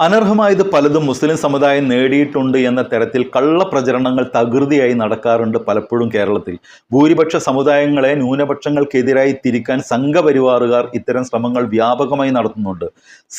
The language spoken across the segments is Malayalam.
അനർഹമായത് പലതും മുസ്ലിം സമുദായം നേടിയിട്ടുണ്ട് എന്ന തരത്തിൽ കള്ളപ്രചരണങ്ങൾ തകൃതിയായി നടക്കാറുണ്ട് പലപ്പോഴും കേരളത്തിൽ. ഭൂരിപക്ഷ സമുദായങ്ങളെ ന്യൂനപക്ഷങ്ങൾക്കെതിരായി തിരിക്കാൻ സംഘപരിവാറുകാർ ഇത്തരം ശ്രമങ്ങൾ വ്യാപകമായി നടത്തുന്നുണ്ട്.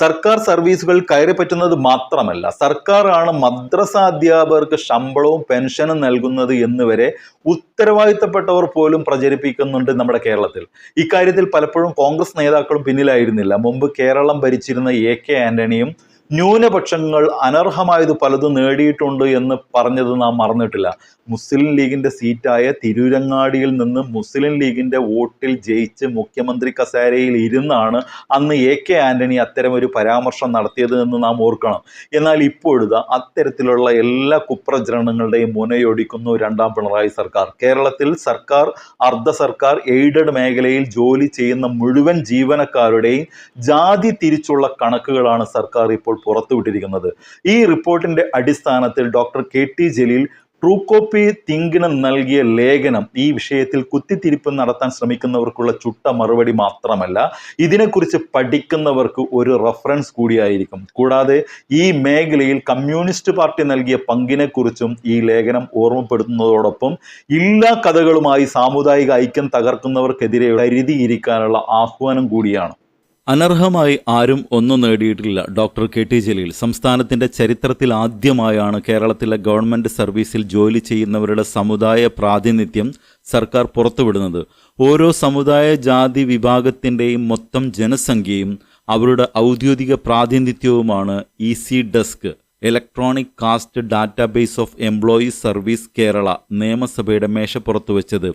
സർക്കാർ സർവീസുകൾ കയറി പറ്റുന്നത് മാത്രമല്ല സർക്കാരാണ് മദ്രസ അധ്യാപകർക്ക് ശമ്പളവും പെൻഷനും നൽകുന്നത് എന്നുവരെ ഉത്തരവാദിത്തപ്പെട്ടവർ പോലും പ്രചരിപ്പിക്കുന്നുണ്ട് നമ്മുടെ കേരളത്തിൽ. ഇക്കാര്യത്തിൽ പലപ്പോഴും കോൺഗ്രസ് നേതാക്കളും പിന്നിലായിരുന്നില്ല. മുമ്പ് കേരളം ഭരിച്ചിരുന്ന എ കെ ആന്റണിയും ന്യൂനപക്ഷങ്ങൾ അനർഹമായത് പലതും നേടിയിട്ടുണ്ട് എന്ന് പറഞ്ഞത് നാം മറന്നിട്ടില്ല. മുസ്ലിം ലീഗിന്റെ സീറ്റായ തിരൂരങ്ങാടിയിൽ നിന്ന് മുസ്ലിം ലീഗിന്റെ വോട്ടിൽ ജയിച്ച് മുഖ്യമന്ത്രി കസേരയിൽ ഇരുന്നാണ് അന്ന് എ കെ ആന്റണി അത്തരം ഒരു പരാമർശം നടത്തിയത് എന്ന് നാം ഓർക്കണം. എന്നാൽ ഇപ്പോഴത് അത്തരത്തിലുള്ള എല്ലാ കുപ്രചരണങ്ങളുടെയും മുനയൊടിക്കുന്നു രണ്ടാം പിണറായി സർക്കാർ. കേരളത്തിൽ സർക്കാർ അർദ്ധ സർക്കാർ എയ്ഡഡ് മേഖലയിൽ ജോലി ചെയ്യുന്ന മുഴുവൻ ജീവനക്കാരുടെയും ജാതി തിരിച്ചുള്ള കണക്കുകളാണ് സർക്കാർ ഇപ്പോൾ പുറത്തുവിട്ടിരിക്കുന്നത്. ഈ റിപ്പോർട്ടിന്റെ അടിസ്ഥാനത്തിൽ doctor K T Jaleel true copy തിങ്കിന് നൽകിയ ലേഖനം ഈ വിഷയത്തിൽ കുത്തിത്തിരിപ്പ് നടത്താൻ ശ്രമിക്കുന്നവർക്കുള്ള ചുട്ട മറുപടി മാത്രമല്ല ഇതിനെക്കുറിച്ച് പഠിക്കുന്നവർക്ക് ഒരു റഫറൻസ് കൂടിയായിരിക്കും. കൂടാതെ ഈ മേഖലയിൽ കമ്മ്യൂണിസ്റ്റ് പാർട്ടി നൽകിയ പങ്കിനെക്കുറിച്ചും ഈ ലേഖനം ഓർമ്മപ്പെടുത്തുന്നതോടൊപ്പം എല്ലാ കഥകളുമായി സാമുദായിക ഐക്യം തകർക്കുന്നവർക്കെതിരെ കരുതിയിരിക്കാനുള്ള ആഹ്വാനം കൂടിയാണ്. അനർഹമായി ആരും ഒന്നും നേടിയിട്ടില്ല ഡോക്ടർ കെ ടി ജലീൽ. സംസ്ഥാനത്തിന്റെ ചരിത്രത്തിൽ ആദ്യമായാണ് കേരളത്തിലെ ഗവൺമെന്റ് സർവീസിൽ ജോലി ചെയ്യുന്നവരുടെ സമുദായ പ്രാതിനിധ്യം സർക്കാർ പുറത്തുവിടുന്നത്. ഓരോ സമുദായ ജാതി വിഭാഗത്തിന്റെയും മൊത്തം ജനസംഖ്യയും അവരുടെ ഔദ്യോഗിക പ്രാതിനിധ്യവുമാണ് E C desk. Electronic caste database of employees service Kerala നിയമസഭയുടെ മേശപ്പുറത്ത് വെച്ചത്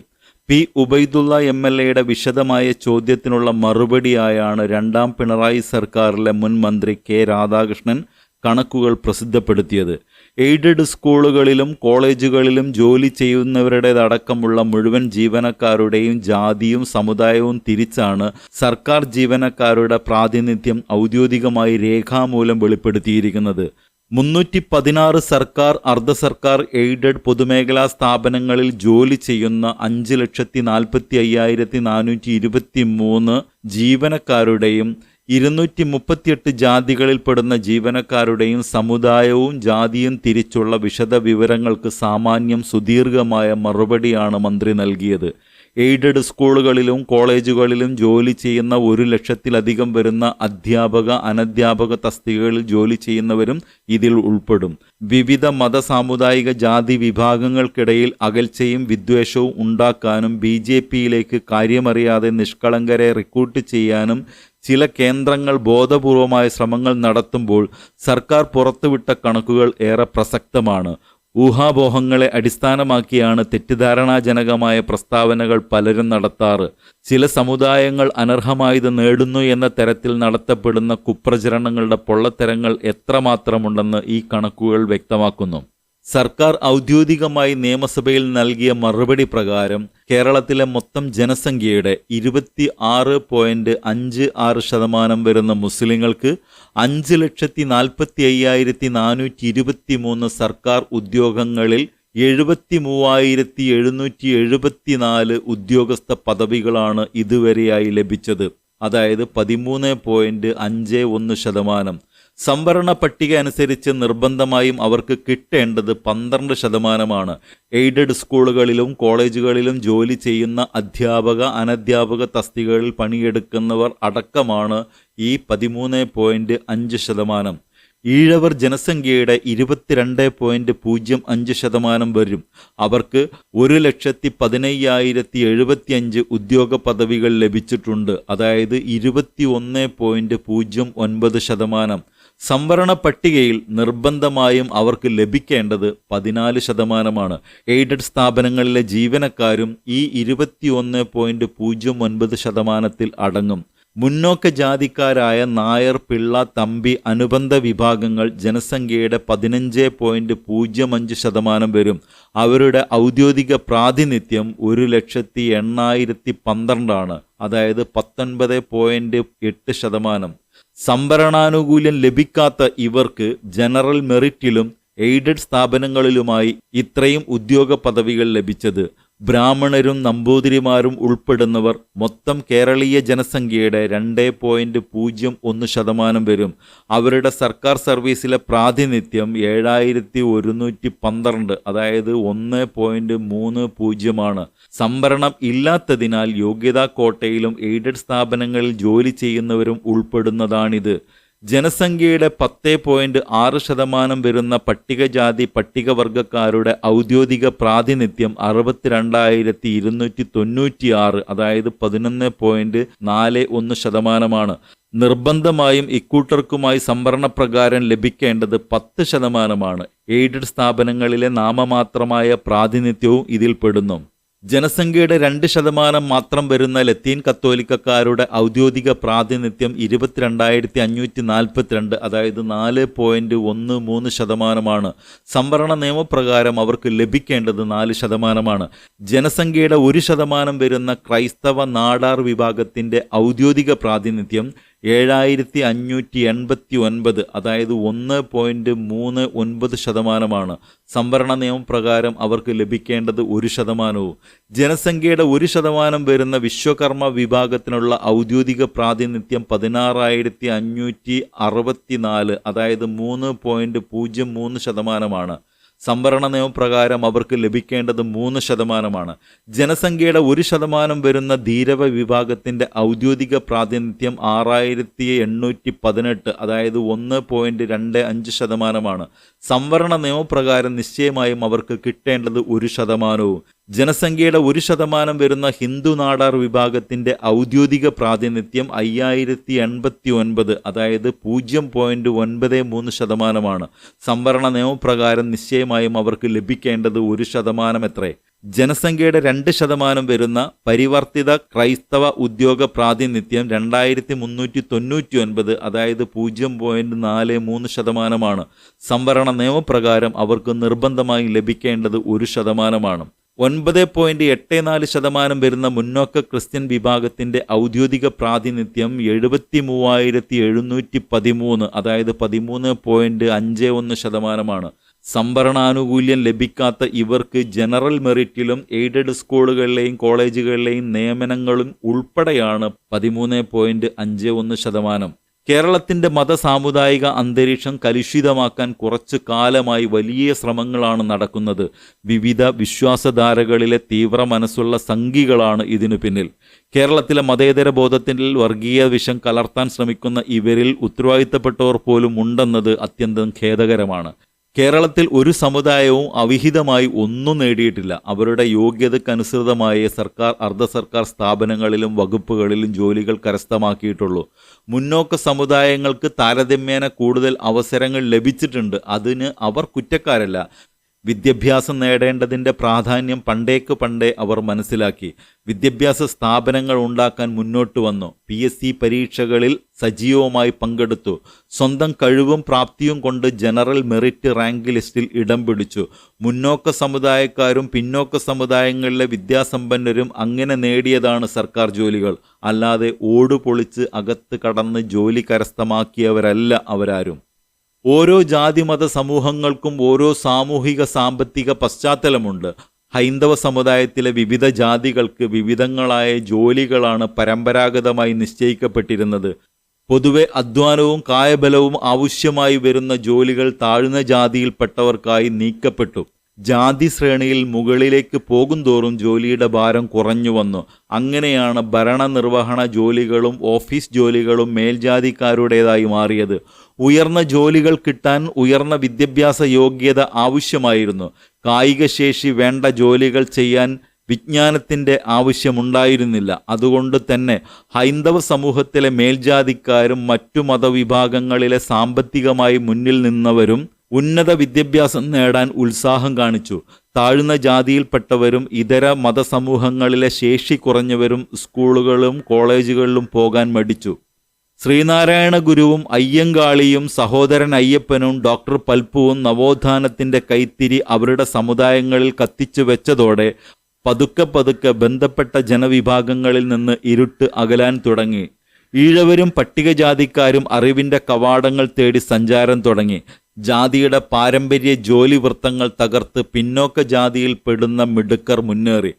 പി ഉബൈദുള്ള എം എൽ എയുടെ വിശദമായ ചോദ്യത്തിനുള്ള മറുപടിയായാണ് രണ്ടാം പിണറായി സർക്കാരിലെ മുൻ മന്ത്രി കെ രാധാകൃഷ്ണൻ കണക്കുകൾ പ്രസിദ്ധപ്പെടുത്തിയത്. എയ്ഡഡ് സ്കൂളുകളിലും കോളേജുകളിലും ജോലി ചെയ്യുന്നവരുടേതടക്കമുള്ള മുഴുവൻ ജീവനക്കാരുടെയും ജാതിയും സമുദായവും തിരിച്ചാണ് സർക്കാർ ജീവനക്കാരുടെ പ്രാതിനിധ്യം ഔദ്യോഗികമായി രേഖാമൂലം വെളിപ്പെടുത്തിയിരിക്കുന്നത്. മുന്നൂറ്റി പതിനാറ് സർക്കാർ അർദ്ധ സർക്കാർ എയ്ഡഡ് പൊതുമേഖലാ സ്ഥാപനങ്ങളിൽ ജോലി ചെയ്യുന്ന അഞ്ച് ലക്ഷത്തി നാൽപ്പത്തി അയ്യായിരത്തി നാനൂറ്റി ഇരുപത്തി മൂന്ന് ജീവനക്കാരുടെയും ഇരുന്നൂറ്റി മുപ്പത്തിയെട്ട് ജാതികളിൽപ്പെടുന്ന ജീവനക്കാരുടെയും സമുദായവും ജാതിയും തിരിച്ചുള്ള വിശദ വിവരങ്ങൾക്ക് സാമാന്യം സുദീർഘമായ മറുപടിയാണ് മന്ത്രി നൽകിയത്. എയ്ഡഡ് സ്കൂളുകളിലും കോളേജുകളിലും ജോലി ചെയ്യുന്ന ഒരു ലക്ഷത്തിലധികം വരുന്ന അധ്യാപക അനധ്യാപക തസ്തികകളിൽ ജോലി ചെയ്യുന്നവരും ഇതിൽ ഉൾപ്പെടും. വിവിധ മത സാമുദായിക ജാതി വിഭാഗങ്ങൾക്കിടയിൽ അകൽച്ചയും വിദ്വേഷവും ഉണ്ടാക്കാനും ബി ജെ പിയിലേക്ക് കാര്യമറിയാതെ നിഷ്കളങ്കരെ റിക്രൂട്ട് ചെയ്യാനും ചില കേന്ദ്രങ്ങൾ ബോധപൂർവമായ ശ്രമങ്ങൾ നടത്തുമ്പോൾ സർക്കാർ പുറത്തുവിട്ട കണക്കുകൾ ഏറെ പ്രസക്തമാണ്. ഊഹാപോഹങ്ങളെ അടിസ്ഥാനമാക്കിയാണ് തെറ്റിദ്ധാരണാജനകമായ പ്രസ്താവനകൾ പലരും നടത്താറ്. ചില സമുദായങ്ങൾ അനർഹമായത് നേടുന്നു എന്ന തരത്തിൽ നടത്തപ്പെടുന്ന കുപ്രചരണങ്ങളുടെ പൊള്ളത്തരങ്ങൾ എത്രമാത്രമുണ്ടെന്ന് ഈ കണക്കുകൾ വ്യക്തമാക്കുന്നു. സർക്കാർ ഔദ്യോഗികമായി നിയമസഭയിൽ നൽകിയ മറുപടി പ്രകാരം കേരളത്തിലെ മൊത്തം ജനസംഖ്യയുടെ ഇരുപത്തി ആറ് പോയിന്റ് അഞ്ച് ആറ് ശതമാനം വരുന്ന മുസ്ലിങ്ങൾക്ക് അഞ്ച് ലക്ഷത്തി നാൽപ്പത്തി അയ്യായിരത്തി നാനൂറ്റി ഇരുപത്തി മൂന്ന് സർക്കാർ ഉദ്യോഗങ്ങളിൽ എഴുപത്തി മൂവായിരത്തി എഴുന്നൂറ്റി എഴുപത്തി നാല് ഉദ്യോഗസ്ഥ പദവികളാണ് ഇതുവരെയായി ലഭിച്ചത്. അതായത് പതിമൂന്ന് പോയിന്റ് അഞ്ച് ഒന്ന് ശതമാനം. സംവരണ പട്ടിക അനുസരിച്ച് നിർബന്ധമായും അവർക്ക് കിട്ടേണ്ടത് പന്ത്രണ്ട് ശതമാനമാണ്. എയ്ഡഡ് സ്കൂളുകളിലും കോളേജുകളിലും ജോലി ചെയ്യുന്ന അധ്യാപക അനധ്യാപക തസ്തികകളിൽ പണിയെടുക്കുന്നവർ അടക്കമാണ് ഈ പതിമൂന്ന് പോയിന്റ് അഞ്ച് ശതമാനം. ഈഴവർ ജനസംഖ്യയുടെ ഇരുപത്തിരണ്ട് പോയിന്റ് പൂജ്യം അഞ്ച് ശതമാനം വരും. അവർക്ക് ഒരു ലക്ഷത്തി പതിനയ്യായിരത്തി എഴുപത്തിയഞ്ച് ഉദ്യോഗ പദവികൾ ലഭിച്ചിട്ടുണ്ട്. അതായത് ഇരുപത്തി ഒന്ന് പോയിന്റ് പൂജ്യം ഒൻപത് ശതമാനം. സംവരണ പട്ടികയിൽ നിർബന്ധമായും അവർക്ക് ലഭിക്കേണ്ടത് പതിനാല് ശതമാനമാണ്. എയ്ഡഡ് സ്ഥാപനങ്ങളിലെ ജീവനക്കാരും ഈ ഇരുപത്തിയൊന്ന് പോയിന്റ് പൂജ്യം ഒൻപത് ശതമാനത്തിൽ അടങ്ങും. മുന്നോക്ക ജാതിക്കാരായ നായർ പിള്ള തമ്പി അനുബന്ധ വിഭാഗങ്ങൾ ജനസംഖ്യയുടെ പതിനഞ്ച് പോയിന്റ് പൂജ്യം അഞ്ച് ശതമാനം വരും. അവരുടെ ഔദ്യോഗിക പ്രാതിനിധ്യം ഒരു ലക്ഷത്തി എണ്ണായിരത്തി പന്ത്രണ്ടാണ്. അതായത് പത്തൊൻപത് പോയിന്റ് എട്ട് ശതമാനം. സംവരണാനുകൂല്യം ലഭിക്കാത്ത ഇവർക്ക് ജനറൽ മെറിറ്റിലും എയ്ഡഡ് സ്ഥാപനങ്ങളിലുമായി ഇത്രയും ഉദ്യോഗ പദവികൾ ലഭിച്ചത് ബ്രാഹ്മണരും നമ്പൂതിരിമാരും ഉൾപ്പെടുന്നവർ മൊത്തം കേരളീയ ജനസംഖ്യയുടെ രണ്ട് പോയിന്റ് പൂജ്യം ഒന്ന് ശതമാനം വരും. അവരുടെ സർക്കാർ സർവീസിലെ പ്രാതിനിധ്യം ഏഴായിരത്തി ഒരുന്നൂറ്റി പന്ത്രണ്ട് അതായത് ഒന്ന് പോയിന്റ് മൂന്ന് പൂജ്യമാണ്. സംവരണം ഇല്ലാത്തതിനാൽ യോഗ്യതാ കോട്ടയിലും എയ്ഡഡ് സ്ഥാപനങ്ങളിൽ ജോലി ചെയ്യുന്നവരും ഉൾപ്പെടുന്നതാണിത്. ജനസംഖ്യയുടെ പത്ത് പോയിന്റ് ആറ് ശതമാനം വരുന്ന പട്ടികജാതി പട്ടികവർഗക്കാരുടെ ഔദ്യോഗിക പ്രാതിനിധ്യം അറുപത്തിരണ്ടായിരത്തി ഇരുന്നൂറ്റി തൊണ്ണൂറ്റി ആറ് അതായത് പതിനൊന്ന് പോയിന്റ് നാല് ഒന്ന് ശതമാനമാണ്. നിർബന്ധമായും ഇക്കൂട്ടർക്കുമായി സംവരണ പ്രകാരം ലഭിക്കേണ്ടത് പത്ത് ശതമാനമാണ്. എയ്ഡഡ് സ്ഥാപനങ്ങളിലെ നാമമാത്രമായ പ്രാതിനിധ്യവും ഇതിൽ പെടുന്നു ജനസംഖ്യയുടെ രണ്ട് ശതമാനം മാത്രം വരുന്ന ലത്തീൻ കത്തോലിക്കക്കാരുടെ ഔദ്യോഗിക പ്രാതിനിധ്യം ഇരുപത്തിരണ്ടായിരത്തി അഞ്ഞൂറ്റി നാൽപ്പത്തിരണ്ട് അതായത് നാല് പോയിന്റ് ഒന്ന് മൂന്ന് ശതമാനമാണ്. സംവരണ നിയമപ്രകാരം അവർക്ക് ലഭിക്കേണ്ടത് നാല് ശതമാനമാണ്. ജനസംഖ്യയുടെ ഒരു ശതമാനം വരുന്ന ക്രൈസ്തവ നാടാർ വിഭാഗത്തിന്റെ ഔദ്യോഗിക പ്രാതിനിധ്യം ഏഴായിരത്തി അഞ്ഞൂറ്റി എൺപത്തി ഒൻപത് അതായത് ഒന്ന് പോയിന്റ് മൂന്ന് ഒൻപത് ശതമാനമാണ്. സംവരണ നിയമപ്രകാരം അവർക്ക് ലഭിക്കേണ്ടത് ഒരു ശതമാനവും. ജനസംഖ്യയുടെ ഒരു ശതമാനം വരുന്ന വിശ്വകർമ്മ വിഭാഗത്തിനുള്ള ഔദ്യോഗിക പ്രാതിനിധ്യം പതിനാറായിരത്തി അഞ്ഞൂറ്റി അറുപത്തിനാല് അതായത് മൂന്ന് പോയിന്റ് പൂജ്യം മൂന്ന് ശതമാനമാണ്. സംവരണ നിയമപ്രകാരം അവർക്ക് ലഭിക്കേണ്ടത് മൂന്ന് ശതമാനമാണ്. ജനസംഖ്യയുടെ ഒരു ശതമാനം വരുന്ന ധീരവ വിഭാഗത്തിന്റെ ഔദ്യോഗിക പ്രാതിനിധ്യം ആറായിരത്തി എണ്ണൂറ്റി പതിനെട്ട് അതായത് ഒന്ന് പോയിന്റ് രണ്ട് അഞ്ച് ശതമാനമാണ്. സംവരണ നിയമപ്രകാരം നിശ്ചയമായും അവർക്ക് കിട്ടേണ്ടത് ഒരു ശതമാനവും. ജനസംഖ്യയുടെ ഒരു ശതമാനം വരുന്ന ഹിന്ദു നാടാർ വിഭാഗത്തിന്റെ ഔദ്യോഗിക പ്രാതിനിധ്യം അയ്യായിരത്തി എൺപത്തി ഒൻപത് അതായത് പൂജ്യം പോയിന്റ് ഒൻപത് മൂന്ന് ശതമാനമാണ്. സംവരണ നിയമപ്രകാരം നിശ്ചയമായും അവർക്ക് ലഭിക്കേണ്ടത് ഒരു ശതമാനം എത്രേ? ജനസംഖ്യയുടെ രണ്ട് ശതമാനം വരുന്ന പരിവർത്തിത ക്രൈസ്തവ ഉദ്യോഗ പ്രാതിനിധ്യം രണ്ടായിരത്തി മുന്നൂറ്റി തൊണ്ണൂറ്റി ഒൻപത് അതായത് പൂജ്യം പോയിന്റ് നാല് മൂന്ന് ശതമാനമാണ്. സംവരണ നിയമപ്രകാരം അവർക്ക് നിർബന്ധമായും ലഭിക്കേണ്ടത് ഒരു ശതമാനമാണ്. ഒൻപത് പോയിന്റ് എട്ട് നാല് ശതമാനം വരുന്ന മുന്നോക്ക ക്രിസ്ത്യൻ വിഭാഗത്തിന്റെ ഔദ്യോഗിക പ്രാതിനിധ്യം എഴുപത്തി മൂവായിരത്തി എഴുന്നൂറ്റി പതിമൂന്ന് അതായത് പതിമൂന്ന് പോയിന്റ് അഞ്ച് ഒന്ന് ശതമാനമാണ്. സംവരണാനുകൂല്യം ലഭിക്കാത്ത ഇവർക്ക് ജനറൽ മെറിറ്റിലും എയ്ഡഡ് സ്കൂളുകളിലെയും കോളേജുകളിലെയും നിയമനങ്ങളും ഉൾപ്പെടെയാണ് പതിമൂന്ന് പോയിന്റ് അഞ്ച് ഒന്ന് ശതമാനം. കേരളത്തിന്റെ മത സാമുദായിക അന്തരീക്ഷം കലുഷിതമാക്കാൻ കുറച്ചു കാലമായി വലിയ ശ്രമങ്ങളാണ് നടക്കുന്നത്. വിവിധ വിശ്വാസധാരകളിലെ തീവ്ര മനസ്സുള്ള സംഘികളാണ് ഇതിനു പിന്നിൽ. കേരളത്തിലെ മതേതര ബോധത്തിൽ വർഗീയ വിഷം കലർത്താൻ ശ്രമിക്കുന്ന ഇവരിൽ ഉത്തരവാദിത്തപ്പെട്ടവർ പോലും ഉണ്ടെന്നത് അത്യന്തം ഖേദകരമാണ്. കേരളത്തിൽ ഒരു സമുദായവും അവിഹിതമായി ഒന്നും നേടിയിട്ടില്ല. അവരുടെ യോഗ്യതക്കനുസൃതമായ സർക്കാർ അർദ്ധ സർക്കാർ സ്ഥാപനങ്ങളിലും വകുപ്പുകളിലും ജോലികൾ കരസ്ഥമാക്കിയിട്ടുള്ളൂ. മുന്നോക്ക സമുദായങ്ങൾക്ക് താരതമ്യേന കൂടുതൽ അവസരങ്ങൾ ലഭിച്ചിട്ടുണ്ട്. അതിന് അവർ കുറ്റക്കാരല്ല. വിദ്യാഭ്യാസം നേടേണ്ടതിന്റെ പ്രാധാന്യം പണ്ടേക്ക് പണ്ടേ അവർ മനസ്സിലാക്കി. വിദ്യാഭ്യാസ സ്ഥാപനങ്ങൾ ഉണ്ടാക്കാൻ മുന്നോട്ട് വന്നു. പി എസ് സി പരീക്ഷകളിൽ സജീവമായി പങ്കെടുത്തു. സ്വന്തം കഴിവും പ്രാപ്തിയും കൊണ്ട് ജനറൽ മെറിറ്റ് റാങ്ക് ലിസ്റ്റിൽ ഇടം പിടിച്ചു. മുന്നോക്ക സമുദായക്കാരും പിന്നോക്ക സമുദായങ്ങളിലെ വിദ്യാസമ്പന്നരും അങ്ങനെ നേടിയതാണ് സർക്കാർ ജോലികൾ. അല്ലാതെ ഓടുപൊളിച്ച് അകത്ത് കടന്ന് ജോലി കരസ്ഥമാക്കിയവരല്ല അവരാരും. ഓരോ ജാതിമത സമൂഹങ്ങൾക്കും ഓരോ സാമൂഹിക സാമ്പത്തിക പശ്ചാത്തലമുണ്ട്. ഹൈന്ദവ സമുദായത്തിലെ വിവിധ ജാതികൾക്ക് വിവിധങ്ങളായ ജോലികളാണ് പരമ്പരാഗതമായി നിശ്ചയിക്കപ്പെട്ടിരുന്നത്. പൊതുവെ അധ്വാനവും കായബലവും ആവശ്യമായി വരുന്ന ജോലികൾ താഴ്ന്ന ജാതിയിൽപ്പെട്ടവർക്കായി നീക്കപ്പെട്ടു. ജാതി ശ്രേണിയിൽ മുകളിലേക്ക് പോകുന്തോറും ജോലിയുടെ ഭാരം കുറഞ്ഞു വന്നു. അങ്ങനെയാണ് ഭരണനിർവഹണ ജോലികളും ഓഫീസ് ജോലികളും മേൽജാതിക്കാരുടേതായി മാറിയത്. ഉയർന്ന ജോലികൾ കിട്ടാൻ ഉയർന്ന വിദ്യാഭ്യാസ യോഗ്യത ആവശ്യമായിരുന്നു. കായികശേഷി വേണ്ട ജോലികൾ ചെയ്യാൻ വിജ്ഞാനത്തിന്റെ ആവശ്യമുണ്ടായിരുന്നില്ല. അതുകൊണ്ട് തന്നെ ഹൈന്ദവ സമൂഹത്തിലെ മേൽജാതിക്കാരും മറ്റു മതവിഭാഗങ്ങളിലെ സാമ്പത്തികമായി മുന്നിൽ നിന്നവരും ഉന്നത വിദ്യാഭ്യാസം നേടാൻ ഉത്സാഹം കാണിച്ചു. താഴ്ന്ന ജാതിയിൽപ്പെട്ടവരും ഇതര മതസമൂഹങ്ങളിലെ ശേഷി കുറഞ്ഞവരും സ്കൂളുകളിലും കോളേജുകളിലും പോകാൻ മടിച്ചു. ശ്രീനാരായണ ഗുരുവും അയ്യങ്കാളിയും സഹോദരൻ അയ്യപ്പനും ഡോക്ടർ പൽപ്പുവും നവോത്ഥാനത്തിന്റെ കൈത്തിരി അവരുടെ സമുദായങ്ങളിൽ കത്തിച്ചു വെച്ചതോടെ പതുക്കെ പതുക്കെ ബന്ധപ്പെട്ട ജനവിഭാഗങ്ങളിൽ നിന്ന് ഇരുട്ട് അകലാൻ തുടങ്ങി. ഈഴവരും പട്ടികജാതിക്കാരും അറിവിന്റെ കവാടങ്ങൾ തേടി സഞ്ചാരം തുടങ്ങി. ജാതിയുടെ പാരമ്പര്യ ജോലി വൃത്തങ്ങൾ തകർത്ത് പിന്നോക്ക ജാതിയിൽ പെടുന്ന മിടുക്കർ മുന്നേറി.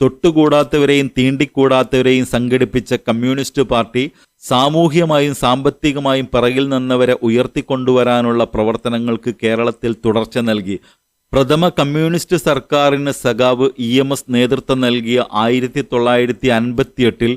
തൊട്ടുകൂടാത്തവരെയും തീണ്ടിക്കൂടാത്തവരെയും സംഘടിപ്പിച്ച കമ്മ്യൂണിസ്റ്റ് പാർട്ടി സാമൂഹ്യമായും സാമ്പത്തികമായും പിറകിൽ നിന്നവരെ ഉയർത്തിക്കൊണ്ടുവരാനുള്ള പ്രവർത്തനങ്ങൾക്ക് കേരളത്തിൽ തുടർച്ച നൽകി. പ്രഥമ കമ്മ്യൂണിസ്റ്റ് സർക്കാരിന് സഖാവ് ഇ എം എസ് നേതൃത്വം നൽകിയ ആയിരത്തി തൊള്ളായിരത്തി അൻപത്തിയെട്ടിൽ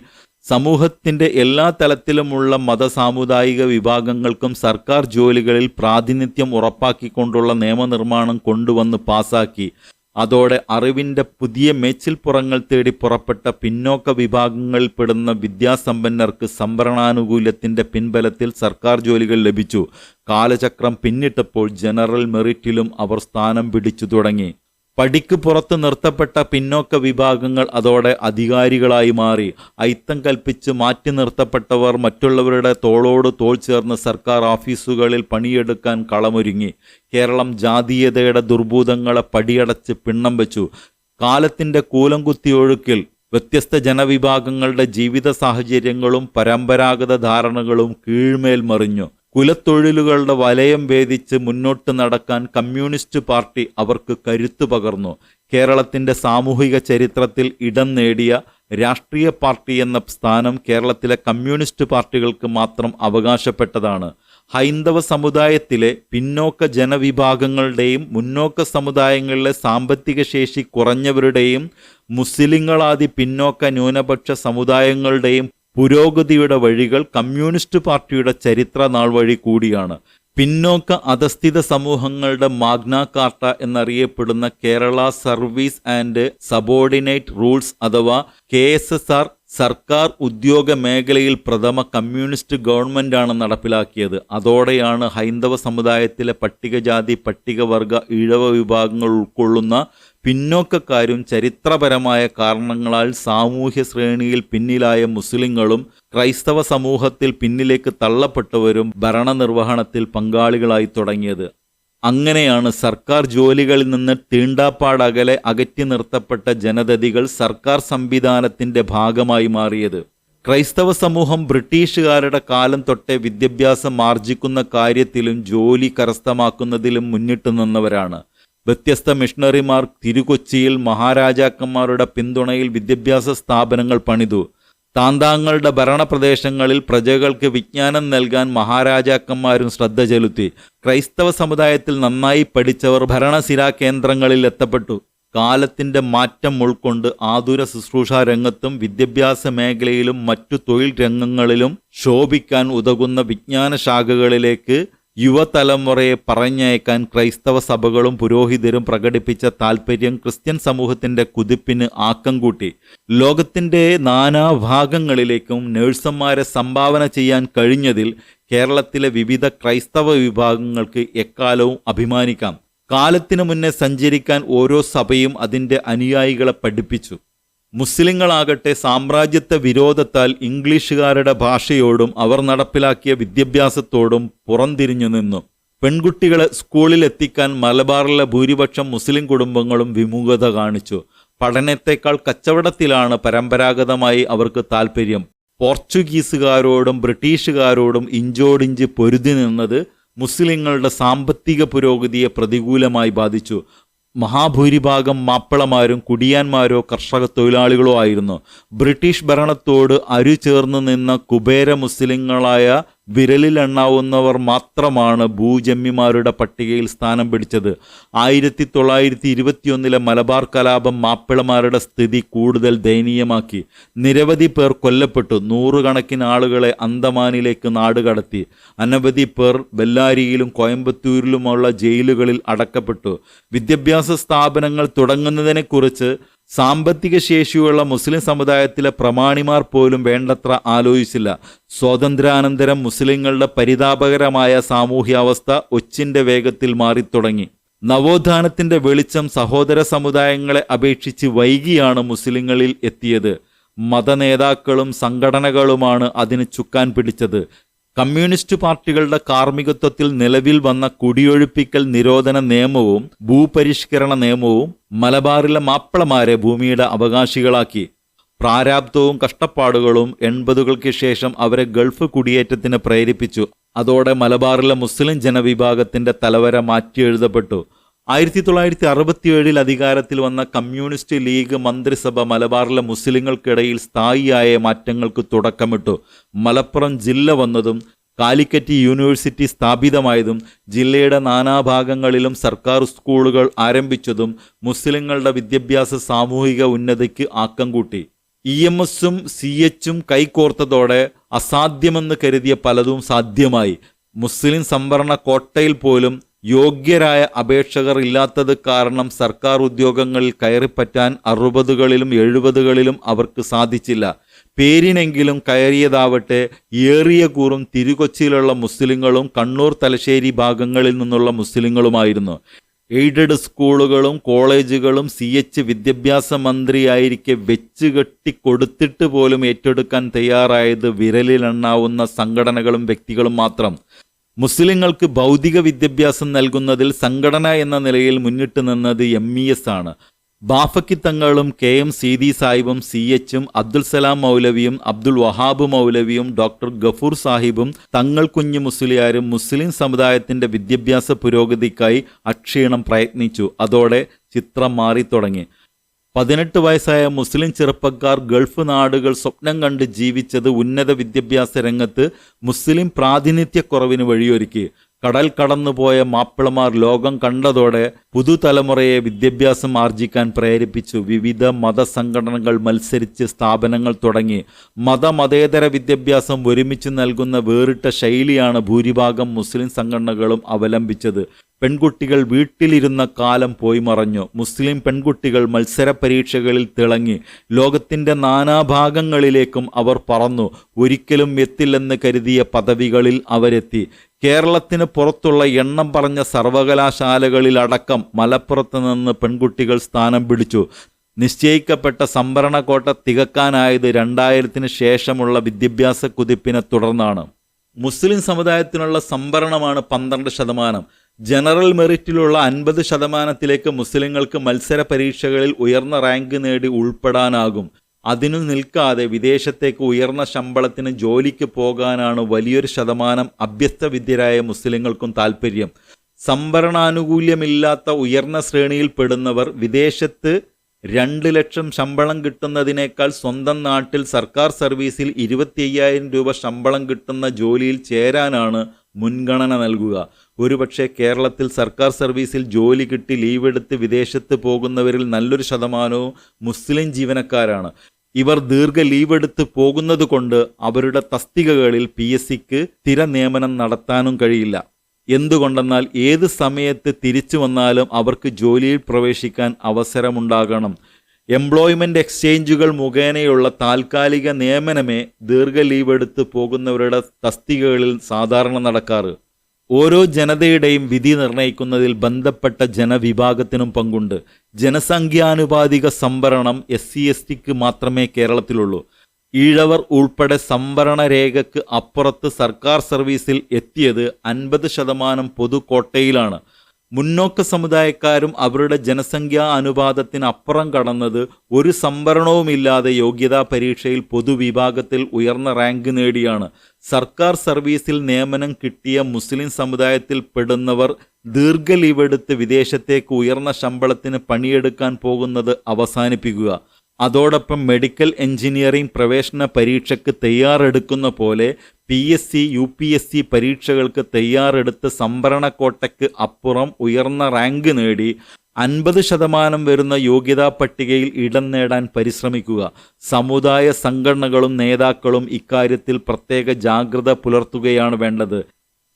സമൂഹത്തിന്റെ എല്ലാ തലത്തിലുമുള്ള മതസാമുദായിക വിഭാഗങ്ങൾക്കും സർക്കാർ ജോലികളിൽ പ്രാതിനിധ്യം ഉറപ്പാക്കിക്കൊണ്ടുള്ള നിയമനിർമ്മാണം കൊണ്ടുവന്ന് പാസാക്കി. അതോടെ അറിവിന്റെ പുതിയ മേച്ചിൽപ്പുറങ്ങൾ തേടി പുറപ്പെട്ട പിന്നോക്ക വിഭാഗങ്ങളിൽപ്പെടുന്ന വിദ്യാസമ്പന്നർക്ക് സംവരണാനുകൂല്യത്തിന്റെ പിൻബലത്തിൽ സർക്കാർ ജോലികൾ ലഭിച്ചു. കാലചക്രം പിന്നിട്ടപ്പോൾ ജനറൽ മെറിറ്റിലും അവർ സ്ഥാനം പിടിച്ചു തുടങ്ങി. പടിക്ക് പുറത്ത് നിർത്തപ്പെട്ട പിന്നോക്ക വിഭാഗങ്ങൾ അതോടെ അധികാരികളായി മാറി. ഐത്തം കൽപ്പിച്ച് മാറ്റി നിർത്തപ്പെട്ടവർ മറ്റുള്ളവരുടെ തോളോട് തോൾ ചേർന്ന് സർക്കാർ ഓഫീസുകളിൽ പണിയെടുക്കാൻ കളമൊരുങ്ങി. കേരളം ജാതീയതയുടെ ദുർഭൂതങ്ങളെ പടിയടച്ച് പിണ്ണം വെച്ചു. കാലത്തിന്റെ കൂലംകുത്തിയൊഴുക്കിൽ വ്യത്യസ്ത ജനവിഭാഗങ്ങളുടെ ജീവിത സാഹചര്യങ്ങളും പരമ്പരാഗത ധാരണകളും കീഴ്മേൽ മറിഞ്ഞു. കുലത്തൊഴിലുകളുടെ വലയം ഭേദിച്ച് മുന്നോട്ട് നടക്കാൻ കമ്മ്യൂണിസ്റ്റ് പാർട്ടി അവർക്ക് കരുത്തു പകർന്നു. കേരളത്തിന്റെ സാമൂഹിക ചരിത്രത്തിൽ ഇടം നേടിയ രാഷ്ട്രീയ പാർട്ടി എന്ന സ്ഥാനം കേരളത്തിലെ കമ്മ്യൂണിസ്റ്റ് പാർട്ടികൾക്ക് മാത്രം അവകാശപ്പെട്ടതാണ്. ഹൈന്ദവ സമുദായത്തിലെ പിന്നോക്ക ജനവിഭാഗങ്ങളുടെയും മുന്നോക്ക സമുദായങ്ങളിലെ സാമ്പത്തിക ശേഷി കുറഞ്ഞവരുടെയും മുസ്ലിങ്ങളാദി പിന്നോക്ക ന്യൂനപക്ഷ സമുദായങ്ങളുടെയും പുരോഗതിയുടെ വഴികൾ കമ്മ്യൂണിസ്റ്റ് പാർട്ടിയുടെ ചരിത്ര നാൾ വഴി കൂടിയാണ്. പിന്നോക്ക അധസ്ഥിത സമൂഹങ്ങളുടെ മാഗ്ന കാർട്ട എന്നറിയപ്പെടുന്ന Kerala service and subordinate rules അഥവാ കെ എസ് എസ് ആർ സർക്കാർ ഉദ്യോഗ മേഖലയിൽ പ്രഥമ കമ്മ്യൂണിസ്റ്റ് ഗവൺമെന്റാണ് നടപ്പിലാക്കിയത്. അതോടെയാണ് ഹൈന്ദവ സമുദായത്തിലെ പട്ടികജാതി പട്ടികവർഗ ഇഴവ വിഭാഗങ്ങൾ ഉൾക്കൊള്ളുന്ന പിന്നോക്കക്കാരും ചരിത്രപരമായ കാരണങ്ങളാൽ സാമൂഹ്യ ശ്രേണിയിൽ പിന്നിലായ മുസ്ലിങ്ങളും ക്രൈസ്തവ സമൂഹത്തിൽ പിന്നിലേക്ക് തള്ളപ്പെട്ടവരും ഭരണനിർവഹണത്തിൽ പങ്കാളികളായി തുടങ്ങിയത്. അങ്ങനെയാണ് സർക്കാർ ജോലികളിൽ നിന്ന് തീണ്ടാപ്പാടകലെ അകറ്റി നിർത്തപ്പെട്ട ജനതതികൾ സർക്കാർ സംവിധാനത്തിന്റെ ഭാഗമായി മാറിയത്. ക്രൈസ്തവ സമൂഹം ബ്രിട്ടീഷുകാരുടെ കാലം തൊട്ടേ വിദ്യാഭ്യാസം ആർജിക്കുന്ന കാര്യത്തിലും ജോലി കരസ്ഥമാക്കുന്നതിലും മുന്നിട്ട് നിന്നവരാണ്. വ്യത്യസ്ത മിഷണറിമാർ തിരുകൊച്ചിയിൽ മഹാരാജാക്കന്മാരുടെ പിന്തുണയിൽ വിദ്യാഭ്യാസ സ്ഥാപനങ്ങൾ പണിതു. താന്താങ്ങളുടെ ഭരണപ്രദേശങ്ങളിൽ പ്രജകൾക്ക് വിജ്ഞാനം നൽകാൻ മഹാരാജാക്കന്മാരും ശ്രദ്ധ ചെലുത്തി. ക്രൈസ്തവ സമുദായത്തിൽ നന്നായി പഠിച്ചവർ ഭരണസിരാ കേന്ദ്രങ്ങളിൽ എത്തപ്പെട്ടു. കാലത്തിന്റെ മാറ്റം ഉൾക്കൊണ്ട് ആതുര ശുശ്രൂഷ രംഗത്തും വിദ്യാഭ്യാസ മേഖലയിലും മറ്റു തൊഴിൽ രംഗങ്ങളിലും ശോഭിക്കാൻ ഉതകുന്ന വിജ്ഞാന ശാഖകളിലേക്ക് യുവതലമുറയെ പറഞ്ഞയക്കാൻ ക്രൈസ്തവ സഭകളും പുരോഹിതരും പ്രകടിപ്പിച്ച താൽപ്പര്യം ക്രിസ്ത്യൻ സമൂഹത്തിന്റെ കുതിപ്പിന് ആക്കം കൂട്ടി. ലോകത്തിന്റെ നാനാഭാഗങ്ങളിലേക്കും നേഴ്സന്മാരെ സംഭാവന ചെയ്യാൻ കഴിഞ്ഞതിൽ കേരളത്തിലെ വിവിധ ക്രൈസ്തവ വിഭാഗങ്ങൾക്ക് എക്കാലവും അഭിമാനിക്കാം. കാലത്തിനു മുന്നേ സഞ്ചരിക്കാൻ ഓരോ സഭയും അതിന്റെ അനുയായികളെ പഠിപ്പിച്ചു. മുസ്ലിങ്ങളാകട്ടെ സാമ്രാജ്യത്തെ വിരോധത്താൽ ഇംഗ്ലീഷുകാരുടെ ഭാഷയോടും അവർ നടപ്പിലാക്കിയ വിദ്യാഭ്യാസത്തോടും പുറംതിരിഞ്ഞു നിന്നു. പെൺകുട്ടികളെ സ്കൂളിലെത്തിക്കാൻ മലബാറിലെ ഭൂരിപക്ഷം മുസ്ലിം കുടുംബങ്ങളും വിമുഖത കാണിച്ചു. പഠനത്തെക്കാൾ കച്ചവടത്തിലാണ് പരമ്പരാഗതമായി അവർക്ക് താൽപ്പര്യം പോർച്ചുഗീസുകാരോടും ബ്രിട്ടീഷുകാരോടും ഇഞ്ചോടിഞ്ച് പൊരുതി നിന്നത് മുസ്ലിങ്ങളുടെ സാമ്പത്തിക പുരോഗതിയെ പ്രതികൂലമായി ബാധിച്ചു. മഹാഭൂരിഭാഗം മാപ്പിളമാരും കുടിയാന്മാരോ കർഷക തൊഴിലാളികളോ ആയിരുന്നു. ബ്രിട്ടീഷ് ഭരണത്തോട് അരു ചേർന്ന് നിന്ന കുബേര മുസ്ലിങ്ങളായ വിരലിലെണ്ണാവുന്നവർ മാത്രമാണ് ഭൂജമ്മിമാരുടെ പട്ടികയിൽ സ്ഥാനം പിടിച്ചത്. ആയിരത്തി തൊള്ളായിരത്തി ഇരുപത്തിയൊന്നിലെ മലബാർ കലാപം മാപ്പിളമാരുടെ സ്ഥിതി കൂടുതൽ ദയനീയമാക്കി. നിരവധി പേർ കൊല്ലപ്പെട്ടു. നൂറുകണക്കിന് ആളുകളെ അന്തമാനിലേക്ക് നാടുകടത്തി അനവധി പേർ ബെല്ലാരിയിലും കോയമ്പത്തൂരിലുമുള്ള ജയിലുകളിൽ അടക്കപ്പെട്ടു. വിദ്യാഭ്യാസ സ്ഥാപനങ്ങൾ തുടങ്ങുന്നതിനെക്കുറിച്ച് സാമ്പത്തിക ശേഷിയുള്ള മുസ്ലിം സമുദായത്തിലെ പ്രമാണിമാർ പോലും വേണ്ടത്ര ആലോചിച്ചില്ല. സ്വാതന്ത്ര്യാനന്തരം മുസ്ലിങ്ങളുടെ പരിതാപകരമായ സാമൂഹ്യാവസ്ഥ ഒച്ചിന്റെ വേഗത്തിൽ മാറിത്തുടങ്ങി. നവോത്ഥാനത്തിന്റെ വെളിച്ചം സഹോദര സമുദായങ്ങളെ അപേക്ഷിച്ച് വൈകിയാണ് മുസ്ലിങ്ങളിൽ എത്തിയത്. മതനേതാക്കളും സംഘടനകളുമാണ് അതിന് ചുക്കാൻ പിടിച്ചത്. കമ്മ്യൂണിസ്റ്റ് പാർട്ടികളുടെ കാർമ്മികത്വത്തിൽ നിലവിൽ വന്ന കുടിയൊഴിപ്പിക്കൽ നിരോധന നിയമവും ഭൂപരിഷ്കരണ നിയമവും മലബാറിലെ മാപ്പിളമാരെ ഭൂമിയുടെ അവകാശികളാക്കി. പ്രാരാബ്ധവും കഷ്ടപ്പാടുകളും എൺപതുകൾക്ക് ശേഷം അവരെ ഗൾഫ് കുടിയേറ്റത്തിന് പ്രേരിപ്പിച്ചു. അതോടെ മലബാറിലെ മുസ്ലിം ജനവിഭാഗത്തിന്റെ തലവര മാറ്റിയെഴുതപ്പെട്ടു. ആയിരത്തി തൊള്ളായിരത്തി അറുപത്തിയേഴിൽ അധികാരത്തിൽ വന്ന കമ്മ്യൂണിസ്റ്റ് ലീഗ് മന്ത്രിസഭ മലബാറിലെ മുസ്ലിങ്ങൾക്കിടയിൽ സ്ഥായിയായ മാറ്റങ്ങൾക്ക് തുടക്കമിട്ടു. മലപ്പുറം ജില്ല വന്നതും കാലിക്കറ്റ് യൂണിവേഴ്സിറ്റി സ്ഥാപിതമായതും ജില്ലയുടെ നാനാഭാഗങ്ങളിലും സർക്കാർ സ്കൂളുകൾ ആരംഭിച്ചതും മുസ്ലിങ്ങളുടെ വിദ്യാഭ്യാസ സാമൂഹിക ഉന്നതിക്ക് ആക്കം കൂട്ടി. ഇ എം എസും സി എച്ചും കൈകോർത്തതോടെ അസാധ്യമെന്ന് കരുതിയ പലതും സാധ്യമായി. മുസ്ലിം സംവരണ കോട്ടയിൽ പോലും യോഗ്യരായ അപേക്ഷകർ ഇല്ലാത്തത് കാരണം സർക്കാർ ഉദ്യോഗങ്ങളിൽ കയറിപ്പറ്റാൻ അറുപതുകളിലും എഴുപതുകളിലും അവർക്ക് സാധിച്ചില്ല. പേരിനെങ്കിലും കയറിയതാവട്ടെ ഏറിയ കൂറും തിരുകൊച്ചിയിലുള്ള മുസ്ലിങ്ങളും കണ്ണൂർ തലശ്ശേരി ഭാഗങ്ങളിൽ നിന്നുള്ള മുസ്ലിങ്ങളുമായിരുന്നു. എയ്ഡഡ് സ്കൂളുകളും കോളേജുകളും സി എച്ച് വിദ്യാഭ്യാസ മന്ത്രിയായിരിക്കെ വെച്ച് കെട്ടിക്കൊടുത്തിട്ട് പോലും ഏറ്റെടുക്കാൻ തയ്യാറായത് വിരലിലെണ്ണാവുന്ന സംഘടനകളും വ്യക്തികളും മാത്രം. മുസ്ലിങ്ങൾക്ക് ഭൗതിക വിദ്യാഭ്യാസം നൽകുന്നതിൽ സംഘടന എന്ന നിലയിൽ മുന്നിട്ട് നിന്നത് എം ഇ എസ് ആണ്. ബാഫക്കി തങ്ങളും കെ എം സീതി സാഹിബും സി എച്ചും അബ്ദുൽ സലാം മൗലവിയും അബ്ദുൽ വഹാബ് മൗലവിയും ഡോക്ടർ ഗഫൂർ സാഹിബും തങ്ങൾ കുഞ്ഞു മുസ്ലിയാരും മുസ്ലിം സമുദായത്തിന്റെ വിദ്യാഭ്യാസ പുരോഗതിക്കായി അക്ഷീണം പ്രയത്നിച്ചു. അതോടെ ചിത്രം മാറിത്തുടങ്ങി. പതിനെട്ട് വയസ്സായ മുസ്ലിം ചെറുപ്പക്കാർ ഗൾഫ് നാടുകൾ സ്വപ്നം കണ്ട് ജീവിച്ചത് ഉന്നത വിദ്യാഭ്യാസ രംഗത്ത് മുസ്ലിം പ്രാതിനിധ്യക്കുറവിന് വഴിയൊരുക്കി. കടൽ കടന്നുപോയ മാപ്പിളമാർ ലോകം കണ്ടതോടെ പുതുതലമുറയെ വിദ്യാഭ്യാസം ആർജിക്കാൻ പ്രേരിപ്പിച്ചു. വിവിധ മതസംഘടനകൾ മത്സരിച്ച് സ്ഥാപനങ്ങൾ തുടങ്ങി. മതമതേതര വിദ്യാഭ്യാസം ഒരുമിച്ച് നൽകുന്ന വേറിട്ട ശൈലിയാണ് ഭൂരിഭാഗം മുസ്ലിം സംഘടനകളും അവലംബിച്ചത്. പെൺകുട്ടികൾ വീട്ടിലിരുന്ന കാലം പോയി മറഞ്ഞു. മുസ്ലിം പെൺകുട്ടികൾ മത്സര പരീക്ഷകളിൽ തിളങ്ങി. ലോകത്തിന്റെ നാനാഭാഗങ്ങളിലേക്കും അവർ പറന്നു. ഒരിക്കലും എത്തില്ലെന്ന് കരുതിയ പദവികളിൽ അവരെത്തി. കേരളത്തിന് പുറത്തുള്ള എണ്ണം പറഞ്ഞ സർവകലാശാലകളിലടക്കം മലപ്പുറത്ത് നിന്ന് പെൺകുട്ടികൾ സ്ഥാനം പിടിച്ചു. നിശ്ചയിക്കപ്പെട്ട സംഭരണ കോട്ട തികക്കാനായത് രണ്ടായിരത്തിന് ശേഷമുള്ള വിദ്യാഭ്യാസ കുതിപ്പിനെ തുടർന്നാണ്. മുസ്ലിം സമുദായത്തിനുള്ള സംഭരണമാണ് പന്ത്രണ്ട് ശതമാനം. ജനറൽ മെറിറ്റിലുള്ള അൻപത് ശതമാനത്തിലേക്ക് മുസ്ലിങ്ങൾക്ക് മത്സര പരീക്ഷകളിൽ ഉയർന്ന റാങ്ക് നേടി ഉൾപ്പെടാനാകും. അതിനു നിൽക്കാതെ വിദേശത്തേക്ക് ഉയർന്ന ശമ്പളത്തിന് ജോലിക്ക് പോകാനാണ് വലിയൊരു ശതമാനം അഭ്യസ്തവിദ്യരായ മുസ്ലിങ്ങൾക്കും താൽപ്പര്യം സംവരണാനുകൂല്യമില്ലാത്ത ഉയർന്ന ശ്രേണിയിൽപ്പെടുന്നവർ വിദേശത്ത് രണ്ട് ലക്ഷം ശമ്പളം കിട്ടുന്നതിനേക്കാൾ സ്വന്തം നാട്ടിൽ സർക്കാർ സർവീസിൽ ഇരുപത്തി രൂപ ശമ്പളം കിട്ടുന്ന ജോലിയിൽ ചേരാനാണ് മുൻഗണന നൽകുക. ഒരുപക്ഷെ കേരളത്തിൽ സർക്കാർ സർവീസിൽ ജോലി കിട്ടി ലീവ് എടുത്ത് വിദേശത്ത് പോകുന്നവരിൽ നല്ലൊരു ശതമാനവും മുസ്ലിം ജീവനക്കാരാണ്. ഇവർ ദീർഘ ലീവ് എടുത്ത് പോകുന്നത് കൊണ്ട് അവരുടെ തസ്തികകളിൽ പി എസ് സിക്ക് സ്ഥിര നിയമനം നടത്താനും കഴിയില്ല. എന്തുകൊണ്ടെന്നാൽ ഏത് സമയത്ത് തിരിച്ചു വന്നാലും അവർക്ക് ജോലിയിൽ പ്രവേശിക്കാൻ അവസരമുണ്ടാകണം. എംപ്ലോയ്മെന്റ് എക്സ്ചേഞ്ചുകൾ മുഖേനയുള്ള താൽക്കാലിക നിയമനമേ ദീർഘ ലീവ് എടുത്ത് പോകുന്നവരുടെ തസ്തികകളിൽ സാധാരണ നടക്കാറ്. ഓരോ ജനതയുടെയും വിധി നിർണയിക്കുന്നതിൽ ബന്ധപ്പെട്ട ജനവിഭാഗത്തിനും പങ്കുണ്ട്. ജനസംഖ്യാനുപാതിക സംവരണം എസ് സി എസ് ടിക്ക് മാത്രമേ കേരളത്തിലുള്ളൂ. ഈഴവർ ഉൾപ്പെടെ സംവരണ രേഖയ്ക്ക് അപ്പുറത്ത് സർക്കാർ സർവീസിൽ എത്തിയത് അൻപത് ശതമാനം പൊതുകോട്ടയിലാണ്. മുന്നോക്ക സമുദായക്കാരും അവരുടെ ജനസംഖ്യാ അനുപാതത്തിന് അപ്പുറം കടന്നത് ഒരു സംവരണവുമില്ലാതെ യോഗ്യതാ പരീക്ഷയിൽ പൊതുവിഭാഗത്തിൽ ഉയർന്ന റാങ്ക് നേടിയാണ്. സർക്കാർ സർവീസിൽ നിയമനം കിട്ടിയ മുസ്ലിം സമുദായത്തിൽ പെടുന്നവർ ദീർഘലീവെടുത്ത് വിദേശത്തേക്ക് ഉയർന്ന ശമ്പളത്തിന് പണിയെടുക്കാൻ പോകുന്നത് അവസാനിപ്പിക്കുക. അതോടൊപ്പം മെഡിക്കൽ എഞ്ചിനീയറിംഗ് പ്രവേശന പരീക്ഷയ്ക്ക് തയ്യാറെടുക്കുന്ന പോലെ P S C U P S C പരീക്ഷകൾക്ക് തയ്യാറെടുത്ത് സംഭരണ കോട്ടയ്ക്ക് അപ്പുറം ഉയർന്ന റാങ്ക് നേടി അൻപത് ശതമാനം വരുന്ന യോഗ്യതാ പട്ടികയിൽ ഇടം നേടാൻ പരിശ്രമിക്കുക. സമുദായ സംഘടനകളും നേതാക്കളും ഇക്കാര്യത്തിൽ പ്രത്യേക ജാഗ്രത പുലർത്തുകയാണ് വേണ്ടത്.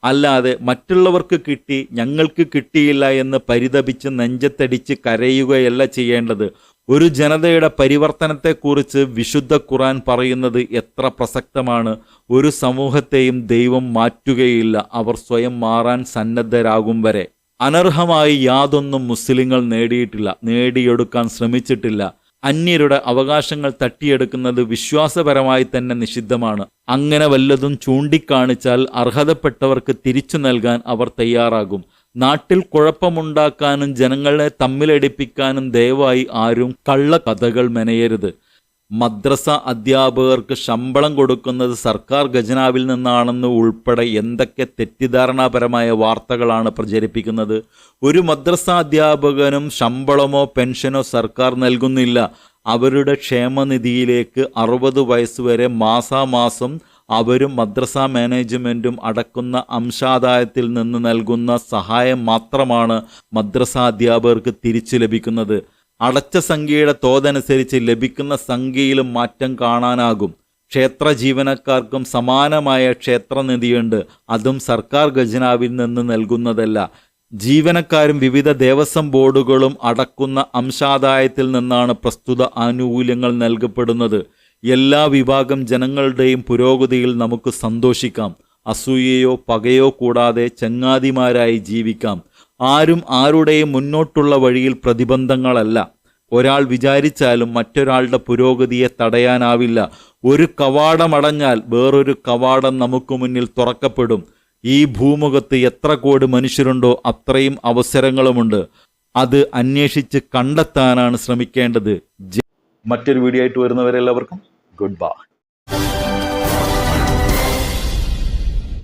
അല്ലാതെ മറ്റുള്ളവർക്ക് കിട്ടി ഞങ്ങൾക്ക് കിട്ടിയില്ല എന്ന് പരിതപിച്ച് നെഞ്ചത്തടിച്ച് കരയുകയല്ല ചെയ്യേണ്ടത്. ഒരു ജനതയുടെ പരിവർത്തനത്തെക്കുറിച്ച് വിശുദ്ധ ഖുറാൻ പറയുന്നത് എത്ര പ്രസക്തമാണ്. ഒരു സമൂഹത്തെയും ദൈവം മാറ്റുകയില്ല. അവർ സ്വയം മാറാൻ സന്നദ്ധരാകും വരെ. അനർഹമായി യാതൊന്നും മുസ്ലിങ്ങൾ നേടിയിട്ടില്ല നേടിയെടുക്കാൻ ശ്രമിച്ചിട്ടില്ല. അന്യരുടെ അവകാശങ്ങൾ തട്ടിയെടുക്കുന്നത് വിശ്വാസപരമായി തന്നെ നിഷിദ്ധമാണ്. അങ്ങനെ വല്ലതും ചൂണ്ടിക്കാണിച്ചാൽ അർഹതപ്പെട്ടവർക്ക് തിരിച്ചു നൽകാൻ അവർ തയ്യാറാകും. നാട്ടിൽ കുഴപ്പമുണ്ടാക്കാനും ജനങ്ങളെ തമ്മിലടിപ്പിക്കാനും ദയവായി ആരും കള്ള കഥകൾ മെനയരുത്. മദ്രസ അധ്യാപകർക്ക് ശമ്പളം കൊടുക്കുന്നത് സർക്കാർ ഖജനാവിൽ നിന്നാണെന്ന് ഉൾപ്പെടെ എന്തൊക്കെ തെറ്റിദ്ധാരണാപരമായ വാർത്തകളാണ് പ്രചരിപ്പിക്കുന്നത്? ഒരു മദ്രസ അധ്യാപകനും ശമ്പളമോ പെൻഷനോ സർക്കാർ നൽകുന്നില്ല. അവരുടെ ക്ഷേമനിധിയിലേക്ക് അറുപത് വയസ്സുവരെ മാസാമാസം അവരും മദ്രസ മാനേജ്മെന്റും അടക്കുന്ന അംശാദായത്തിൽ നിന്ന് നൽകുന്ന സഹായം മാത്രമാണ് മദ്രസ അധ്യാപകർക്ക് തിരിച്ചു ലഭിക്കുന്നത്. അടച്ച സംഖ്യയുടെ തോതനുസരിച്ച് ലഭിക്കുന്ന സംഖ്യയിലും മാറ്റം കാണാനാകും. ക്ഷേത്ര ജീവനക്കാർക്കും സമാനമായ ക്ഷേത്രനിധിയുണ്ട്. അതും സർക്കാർ ഖജനാവിൽ നിന്ന് നൽകുന്നതല്ല. ജീവനക്കാരും വിവിധ ദേവസ്വം ബോർഡുകളും അടക്കുന്ന അംശാദായത്തിൽ നിന്നാണ് പ്രസ്തുത ആനുകൂല്യങ്ങൾ നൽകപ്പെടുന്നത്. എല്ലാ വിഭാഗം ജനങ്ങളുടെയും പുരോഗതിയിൽ നമുക്ക് സന്തോഷിക്കാം. അസൂയയോ പകയോ കൂടാതെ ചങ്ങാതിമാരായി ജീവിക്കാം. ആരും ആരുടെയും മുന്നോട്ടുള്ള വഴിയിൽ പ്രതിബന്ധങ്ങളല്ല. ഒരാൾ വിചാരിച്ചാലും മറ്റൊരാളുടെ പുരോഗതിയെ തടയാനാവില്ല. ഒരു കവാടമടഞ്ഞാൽ വേറൊരു കവാടം നമുക്ക് മുന്നിൽ തുറക്കപ്പെടും. ഈ ഭൂമുഖത്ത് എത്ര കോടി മനുഷ്യരുണ്ടോ അത്രയും അവസരങ്ങളുമുണ്ട്. അത് അന്വേഷിച്ച് കണ്ടെത്താനാണ് ശ്രമിക്കേണ്ടത്. മറ്റൊരു വീഡിയോ ആയിട്ട് വരുന്നവരെല്ലാവർക്കും ഗുഡ് ബൈ.